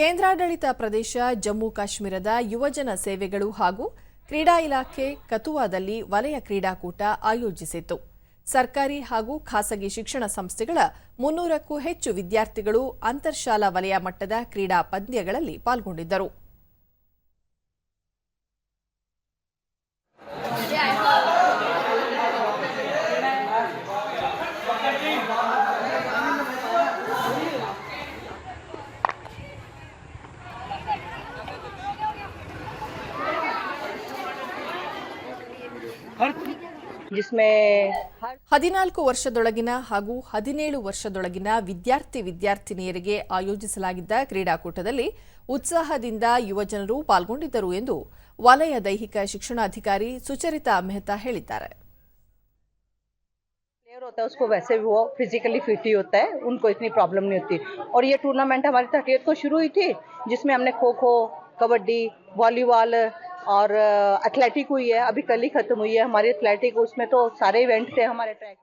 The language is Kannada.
ಕೇಂದ್ರಾಡಳಿತ ಪ್ರದೇಶ ಜಮ್ಮು ಕಾಶ್ಮೀರದ ಯುವಜನ ಸೇವೆಗಳು ಹಾಗೂ ಕ್ರೀಡಾ ಇಲಾಖೆ ಕತುವಾದಲ್ಲಿ ವಲಯ ಕ್ರೀಡಾಕೂಟ ಆಯೋಜಿಸಿತ್ತು. ಸರ್ಕಾರಿ ಹಾಗೂ ಖಾಸಗಿ ಶಿಕ್ಷಣ ಸಂಸ್ಥೆಗಳ ಮುನ್ನೂರಕ್ಕೂ ಹೆಚ್ಚು ವಿದ್ಯಾರ್ಥಿಗಳು ಅಂತರ್ಶಾಲಾ ವಲಯ ಮಟ್ಟದ ಕ್ರೀಡಾ ಪಂದ್ಯಗಳಲ್ಲಿ ಪಾಲ್ಗೊಂಡಿದ್ದರು. ಹದಿನಾಲ್ಕು ವರ್ಷದೊಳಗಿನ ಹಾಗೂ ಹದಿನೇಳು ವರ್ಷದೊಳಗಿನ ವಿದ್ಯಾರ್ಥಿ ವಿದ್ಯಾರ್ಥಿನಿಯರಿಗೆ ಆಯೋಜಿಸಲಾಗಿದ್ದ ಕ್ರೀಡಾಕೂಟದಲ್ಲಿ ಉತ್ಸಾಹದಿಂದ ಯುವಜನರು ಪಾಲ್ಗೊಂಡಿದ್ದರು ಎಂದು ವಲಯ ದೈಹಿಕ ಶಿಕ್ಷಣಾಧಿಕಾರಿ ಸುಚರಿತಾ ಮೆಹ್ತಾ ಹೇಳಿದ್ದಾರೆ प्लेयर होता है उसको वैसे भी वो फिजिकली फिट ही होता है उनको इतनी प्रॉब्लम नहीं होती और ये टूर्नामेंट हमारी थर्टी को शुरू हुई थी जिसमें हमने खो खो कबड्डी वॉलीबॉल और एथलेटिक हुई है, अभी कल ही खत्म हुई है, हमारी एथलेटिक उसमें तो सारे इवेंट थे, हमारे ट्रैक